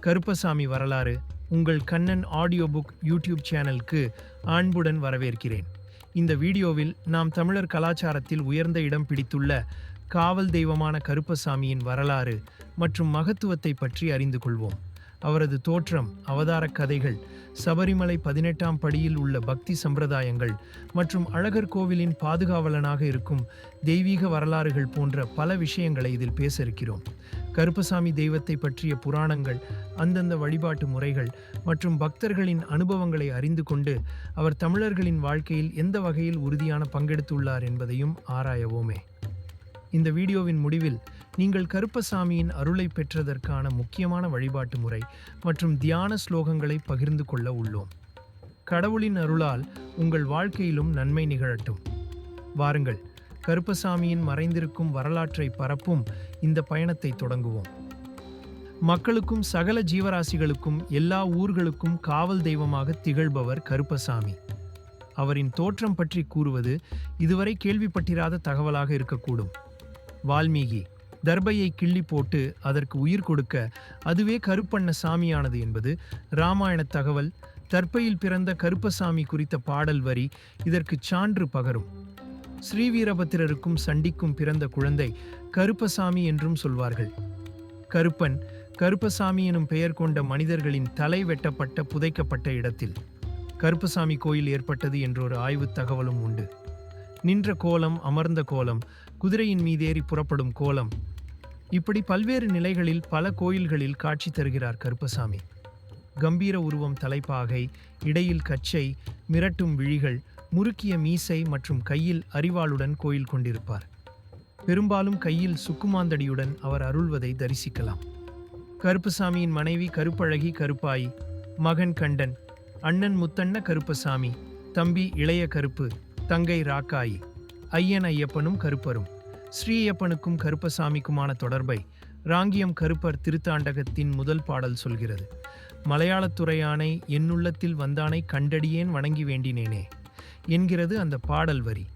கருப்பசாமி வரலாறு உங்கள் Kannan audio book YouTube சேனலுக்கு அன்புடன் வரவேற்கிறேன். இந்த வீடியோவில் நாம் தமிழர் கலாச்சாரத்தில் உயர்ந்த இடம் பிடித்துள்ள காவல் தெய்வமான கருப்பசாமியின் வரலாறு மற்றும் மகத்துவத்தை பற்றி அறிந்து கொள்வோம். அவரது தோற்றம் அவதார கதைகள் சபரிமலை பதினெட்டாம் படியில் உள்ள பக்தி சம்பிரதாயங்கள் மற்றும் அழகர் கோவிலின் பாதுகாவலனாக இருக்கும் தெய்வீக வரலாறுகள் போன்ற பல விஷயங்களை இதில் பேச இருக்கிறோம் கருப்பசாமி தெய்வத்தை பற்றிய புராணங்கள் அந்தந்த வழிபாட்டு முறைகள் மற்றும் பக்தர்களின் அனுபவங்களை அறிந்து கொண்டு அவர் தமிழர்களின் வாழ்க்கையில் எந்த வகையில் உறுதியான பங்கெடுத்துள்ளார் என்பதையும் ஆராயவோமே. இந்த வீடியோவின் முடிவில் நீங்கள் கருப்பசாமியின் அருளை பெற்றதற்கான முக்கியமான வழிபாட்டு முறை மற்றும் தியான ஸ்லோகங்களை பகிர்ந்து கொள்ள உள்ளோம். கடவுளின் அருளால் உங்கள் வாழ்க்கையிலும் நன்மை நிகழட்டும். வாருங்கள் கருப்பசாமியின் மறைந்திருக்கும் வரலாற்றை பரப்பும் இந்த பயணத்தை தொடங்குவோம். மக்களுக்கும் சகல ஜீவராசிகளுக்கும் எல்லா ஊர்களுக்கும் காவல் தெய்வமாக திகழ்பவர் கருப்பசாமி. அவரின் தோற்றம் பற்றி கூறுவது இதுவரை கேள்விப்பட்டிராத தகவலாக இருக்கக்கூடும். வால்மீகி தர்பையை கிள்ளி போட்டு அதற்கு உயிர் கொடுக்க அதுவே கருப்பண்ண சாமியானது என்பது இராமாயண தகவல். தர்பையில் பிறந்த கருப்பசாமி குறித்த பாடல் வரி இதற்கு சான்று பகரும். ஸ்ரீவீரபத்திரருக்கும் சண்டிக்கும் பிறந்த குழந்தை கருப்பசாமி என்றும் சொல்வார்கள். கருப்பன் கருப்பசாமி எனும் பெயர் கொண்ட மனிதர்களின் தலை வெட்டப்பட்ட புதைக்கப்பட்ட இடத்தில். கருப்பசாமி கோயில் ஏற்பட்டது என்றொரு ஆய்வுத் தகவலும் உண்டு. நின்ற கோலம் அமர்ந்த கோலம் குதிரையின் மீதேறி புறப்படும் கோலம். இப்படி பல்வேறு நிலைகளில் பல கோயில்களில் காட்சி தருகிறார் கருப்பசாமி. கம்பீர உருவம் தலைப்பாகை இடையில் கச்சை மிரட்டும் விழிகள் முறுக்கிய மீசை மற்றும் கையில் அறிவாளுடன் கோயில் கொண்டிருப்பார். பெரும்பாலும் கையில் சுக்குமாந்தடியுடன் அவர் அருள்வதை தரிசிக்கலாம். கருப்பசாமியின் மனைவி கருப்பழகி கருப்பாயி மகன் கண்டன் அண்ணன் முத்தண்ண கருப்பசாமி தம்பி இளைய கருப்பு தங்கை ராக்காயி ஐயன் ஐயப்பனும் கருப்பரும். ஸ்ரீயப்பனுக்கும் கருப்பசாமிக்குமான தொடர்பை ராங்கியம் கருப்பர் திருத்தாண்டகத்தின் முதல் பாடல் சொல்கிறது. மலையாளத்துறையானை என்னுள்ளத்தில் வந்தானை கண்டடியேன் வணங்கி வேண்டினேனே என்கிறது அந்த பாடல் வரி.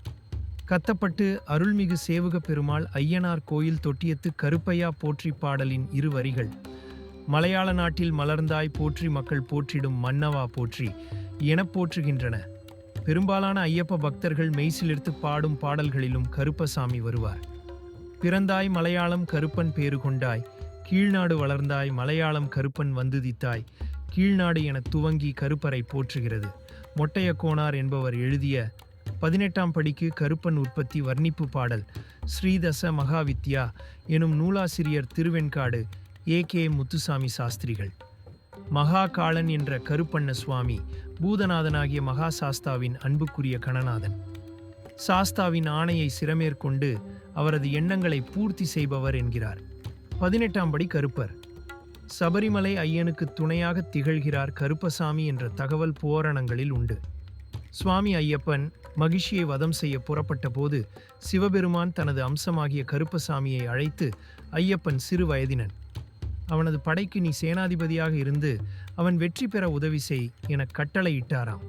கத்தப்பட்டு அருள்மிகு சேவுக பெருமாள் ஐயனார் கோயில் தொட்டியத்து கருப்பையா போற்றி பாடலின் இரு வரிகள். மலையாள நாட்டில் மலர்ந்தாய் போற்றி மக்கள் போற்றிடும் மன்னவா போற்றி எனப் போற்றுகின்றன. பெரும்பாலான ஐயப்ப பக்தர்கள் மெய்சிலிர்த்து பாடும் பாடல்களிலும் கருப்பசாமி வருவார். பிறந்தாய் மலையாளம் கருப்பன் பேறு கொண்டாய் கீழ்நாடு வளர்ந்தாய் மலையாளம் கருப்பன் வந்துதித்தாய் கீழ்நாடு என துவங்கி கருப்பரை போற்றுகிறது. மொட்டைய கோனார் என்பவர் எழுதிய பதினெட்டாம் படிக்கு கருப்பன் உற்பத்தி வர்ணிப்பு பாடல் ஸ்ரீதச மகாவித்யா எனும் நூலாசிரியர் திருவெண்காடு ஏ கே முத்துசாமி சாஸ்திரிகள். மகா காளன் என்ற கருப்பண்ண சுவாமி பூதநாதனாகிய மகா சாஸ்தாவின் அன்புக்குரிய கணநாதன். சாஸ்தாவின் ஆணையை சிரமேற்கொண்டு அவரது எண்ணங்களை பூர்த்தி செய்பவர் என்கிறார். பதினெட்டாம் படி கருப்பர். சபரிமலை ஐயனுக்கு துணையாக திகழ்கிறார் கருப்பசாமி என்ற தகவல் புராணங்களில் உண்டு. சுவாமி ஐயப்பன் மகிழ்ச்சியை வதம் செய்ய புறப்பட்ட போது சிவபெருமான் தனது அம்சமாகிய கருப்பசாமியை அழைத்து ஐயப்பன் சிறு வயதினன். அவனது படைக்கு நீ சேனாதிபதியாக இருந்து அவன் வெற்றி பெற உதவி செய் என கட்டளையிட்டாராம்.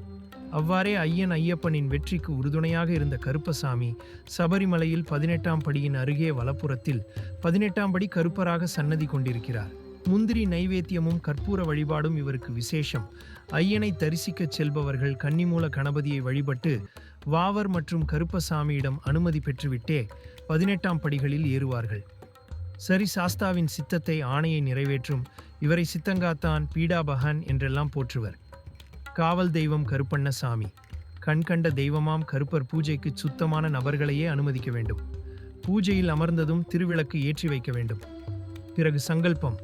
அவ்வாறே ஐயன் ஐயப்பனின் வெற்றிக்கு உறுதுணையாக இருந்த கருப்பசாமி சபரிமலையில் பதினெட்டாம் படியின் அருகே வலப்புறத்தில் பதினெட்டாம் படி கருப்பராக சன்னதி கொண்டிருக்கிறார். முந்திரி நைவேத்தியமும் கற்பூர வழிபாடும் இவருக்கு விசேஷம். ஐயனை தரிசிக்கச் செல்பவர்கள் கன்னிமூல கணபதியை வழிபட்டு வாவர் மற்றும் கருப்பசாமியிடம் அனுமதி பெற்றுவிட்டே பதினெட்டாம் படிகளில் ஏறுவார்கள். சரி சாஸ்தாவின் சித்தத்தை ஆணையை நிறைவேற்றும் இவரை சித்தங்காத்தான் பீடாபகன் என்றெல்லாம் போற்றுவர். காவல் தெய்வம் கருப்பண்ணசாமி. சாமி கண்கண்ட தெய்வமாம் கருப்பர் பூஜைக்கு சுத்தமான நபர்களையே அனுமதிக்க வேண்டும். பூஜையில் அமர்ந்ததும் திருவிளக்கு ஏற்றி வைக்க வேண்டும். பிறகு சங்கல்பம்.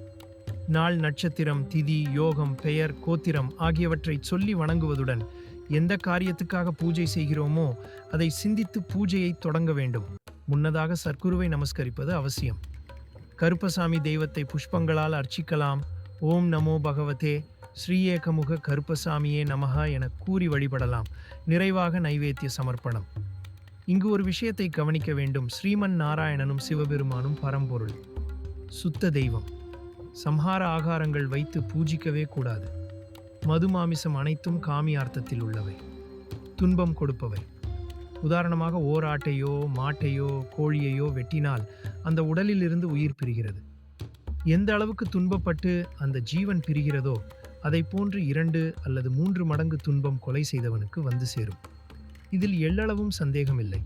நாள் நட்சத்திரம் திதி யோகம் பெயர் கோத்திரம் ஆகியவற்றை சொல்லி வணங்குவதுடன் எந்த காரியத்துக்காக பூஜை செய்கிறோமோ அதை சிந்தித்து பூஜையை தொடங்க வேண்டும். முன்னதாக சர்க்குருவை நமஸ்கரிப்பது அவசியம். கருப்பசாமி தெய்வத்தை புஷ்பங்களால் அர்ச்சிக்கலாம். ஓம் நமோ பகவதே. ஸ்ரீஏகமுக கருப்பசாமியே நமகா என கூறி வழிபடலாம். நிறைவாக நைவேத்திய சமர்ப்பணம். இங்கு ஒரு விஷயத்தை கவனிக்க வேண்டும். ஸ்ரீமன் நாராயணனும் சிவபெருமானும் பரம்பொருள். சுத்த தெய்வம். சம்ஹார ஆகாரங்கள் வைத்து பூஜிக்கவே கூடாது. மது மாமிசம் அனைத்தும் காமியார்த்தத்தில் உள்ளவை. துன்பம் கொடுப்பவை. உதாரணமாக ஓர் ஆட்டையோ மாட்டையோ கோழியையோ வெட்டினால் அந்த உடலிலிருந்து உயிர் பிரிகிறது. எந்த அளவுக்கு துன்பப்பட்டு அந்த ஜீவன் பிரிகிறதோ அதை போன்று இரண்டு அல்லது மூன்று மடங்கு துன்பம் கொலை செய்தவனுக்கு வந்து சேரும். இதில் எள்ளளவும் சந்தேகமில்லை.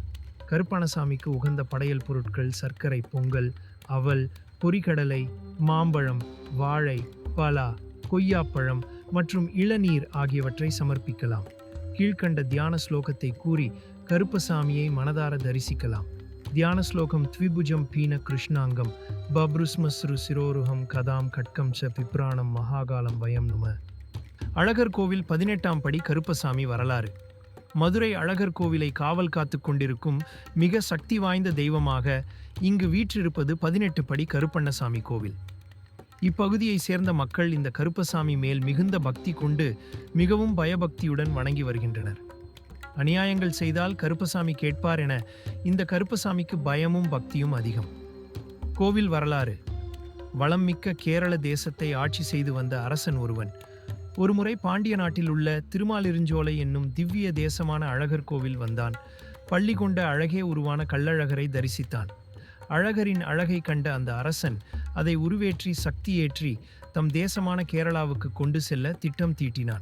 கருப்பணசாமிக்கு உகந்த படையல் பொருட்கள் சர்க்கரை பொங்கல் அவல் பொரிகடலை மாம்பழம் வாழை பலா கொய்யாப்பழம் மற்றும் இளநீர் ஆகியவற்றை சமர்ப்பிக்கலாம். கீழ்க்கண்ட தியான ஸ்லோகத்தை கூறி கருப்பசாமியை மனதார தரிசிக்கலாம். தியான ஸ்லோகம் த்விபுஜம் பீன கிருஷ்ணாங்கம் பப்ருஸ்மஸ்ரு சிரோருகம் கதாம் கட்கம் ச பிப்ராணம் மகாகாலம் வயம் நும அழகர் கோவில் பதினெட்டாம் படி கருப்பசாமி வரலாறு மதுரை அழகர் கோவிலை காவல் காத்து கொண்டிருக்கும் மிக சக்தி வாய்ந்த தெய்வமாக இங்கு வீற்றிருப்பது பதினெட்டு படி கருப்பண்ணசாமி கோவில் இப்பகுதியை சேர்ந்த மக்கள் இந்த கருப்பசாமி மேல் மிகுந்த பக்தி கொண்டு மிகவும் பயபக்தியுடன் வணங்கி வருகின்றனர் அநியாயங்கள் செய்தால் கருப்பசாமி கேட்பார் என இந்த கருப்பசாமிக்கு பயமும் பக்தியும் அதிகம். கோவில் வரலாறு. வளம் மிக்க கேரள தேசத்தை ஆட்சி செய்து வந்த அரசன் ஒருவன். ஒருமுறை பாண்டிய நாட்டில் உள்ள திருமாலிருஞ்சோலை என்னும் திவ்ய தேசமான அழகர் கோவில் வந்தான். பள்ளி கொண்ட அழகே உருவான கள்ளழகரை தரிசித்தான். அழகரின் அழகை கண்ட அந்த அரசன் அதை உருவேற்றி சக்தியேற்றி தம் தேசமான கேரளாவுக்கு கொண்டு செல்ல திட்டம் தீட்டினான்.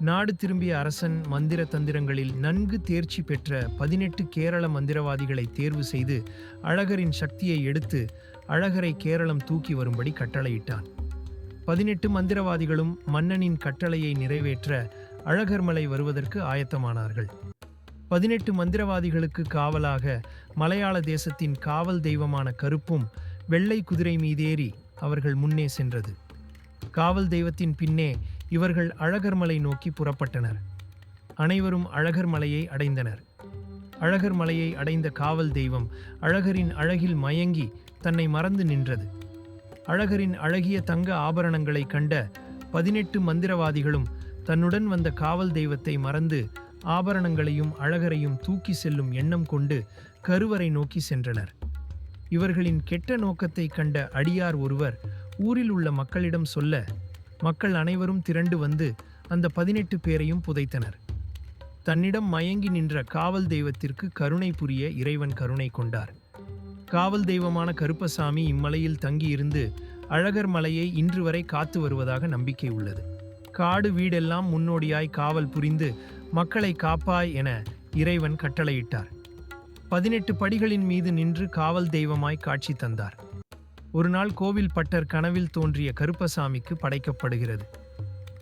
நாடு திரும்பிய அரசன் மந்திர தந்திரங்களில் நன்கு தேர்ச்சி பெற்ற பதினெட்டு கேரள மந்திரவாதிகளை தேர்வு செய்து அழகரின் சக்தியை எடுத்து அழகரை கேரளம் தூக்கி வரும்படி கட்டளையிட்டான். பதினெட்டு மந்திரவாதிகளும் மன்னனின் கட்டளையை நிறைவேற்ற அழகர்மலை வருவதற்கு ஆயத்தமானார்கள். பதினெட்டு மந்திரவாதிகளுக்கு காவலாக மலையாள தேசத்தின் காவல் தெய்வமான கருப்பும் வெள்ளை குதிரை மீதேறி அவர்கள் முன்னே சென்றது. காவல் தெய்வத்தின் பின்னே இவர்கள் அழகர்மலை நோக்கி புறப்பட்டனர். அனைவரும் அழகர் மலையை அடைந்தனர். அழகர் மலையை அடைந்த காவல் தெய்வம் அழகரின் அழகில் மயங்கி தன்னை மறந்து நின்றது. அழகரின் அழகிய தங்க ஆபரணங்களை கண்ட பதினெட்டு மந்திரவாதிகளும் தன்னுடன் வந்த காவல் தெய்வத்தை மறந்து ஆபரணங்களையும் அழகரையும் தூக்கி செல்லும் எண்ணம் கொண்டு கருவறை நோக்கி சென்றனர். இவர்களின் கெட்ட நோக்கத்தை கண்ட அடியார் ஒருவர் ஊரில் உள்ள மக்களிடம் சொல்ல மக்கள் அனைவரும் திரண்டு வந்து அந்த பதினெட்டு பேரையும் புதைத்தனர். தன்னிடம் மயங்கி நின்ற காவல் தெய்வத்திற்கு கருணை புரிய இறைவன் கருணை கொண்டார். காவல் தெய்வமான கருப்பசாமி இம்மலையில் தங்கியிருந்து அழகர் மலையை இன்று வரை காத்து வருவதாக நம்பிக்கை உள்ளது. காடு வீடெல்லாம் முன்னோடியாய் காவல் புரிந்து மக்களை காப்பாய் என இறைவன் கட்டளையிட்டார். பதினெட்டு படிகளின் மீது நின்று காவல் தெய்வமாய் காட்சி தந்தார். ஒரு நாள் கோவில் பட்டர் கனவில் தோன்றிய கருப்பசாமிக்கு படைக்கப்படுகிறது.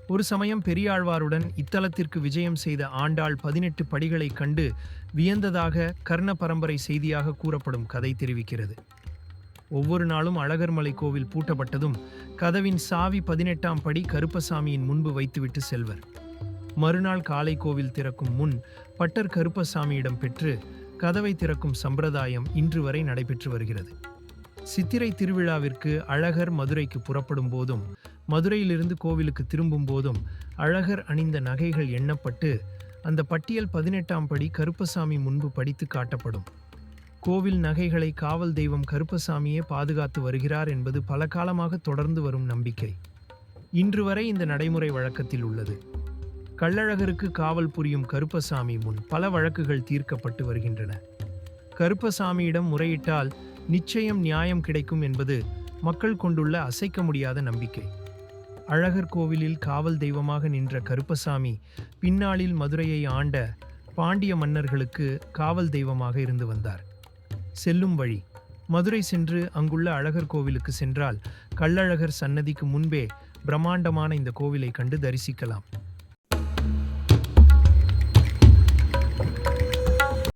ஒரு சமயம் பெரியாழ்வாருடன் இத்தலத்திற்கு விஜயம் செய்த ஆண்டாள் பதினெட்டு படிகளை கண்டு வியந்ததாக கர்ண பரம்பரை செய்தியாக கூறப்படும் கதை தெரிவிக்கிறது. ஒவ்வொரு நாளும் அழகர்மலை கோவில் பூட்டப்பட்டதும் கதவின் சாவி பதினெட்டாம் படி கருப்பசாமியின் முன்பு வைத்துவிட்டு செல்வர். மறுநாள் காலை கோவில் திறக்கும் முன் பட்டர் கருப்பசாமியிடம் பெற்று கதவை திறக்கும் சம்பிரதாயம் இன்று வரை நடைபெற்று வருகிறது. சித்திரை திருவிழாவிற்கு அழகர் மதுரைக்கு புறப்படும் போதும் மதுரையிலிருந்து கோவிலுக்கு திரும்பும் போதும் அழகர் அணிந்த நகைகள் எண்ணப்பட்டு அந்த பட்டியல் பதினெட்டாம் படி கருப்பசாமி முன்பு படித்து காட்டப்படும். கோவில் நகைகளை காவல் தெய்வம் கருப்பசாமியே பாதுகாத்து வருகிறார் என்பது பல காலமாக தொடர்ந்து வரும் நம்பிக்கை. இன்று வரை இந்த நடைமுறை வழக்கத்தில் உள்ளது. கள்ளழகருக்கு காவல் புரியும் கருப்பசாமி முன் பல வழக்குகள் தீர்க்கப்பட்டு வருகின்றன. கருப்பசாமியிடம் முறையிட்டால் நிச்சயம் நியாயம் கிடைக்கும் என்பது மக்கள் கொண்டுள்ள அசைக்க முடியாத நம்பிக்கை. அழகர் கோவிலில் காவல் தெய்வமாக நின்ற கருப்பசாமி பின்னாளில் மதுரையை ஆண்ட பாண்டிய மன்னர்களுக்கு காவல் தெய்வமாக இருந்து வந்தார். செல்லும் வழி மதுரை சென்று அங்குள்ள அழகர் கோவிலுக்கு சென்றால் கள்ளழகர் சன்னதிக்கு முன்பே பிரம்மாண்டமான இந்த கோவிலை கண்டு தரிசிக்கலாம்.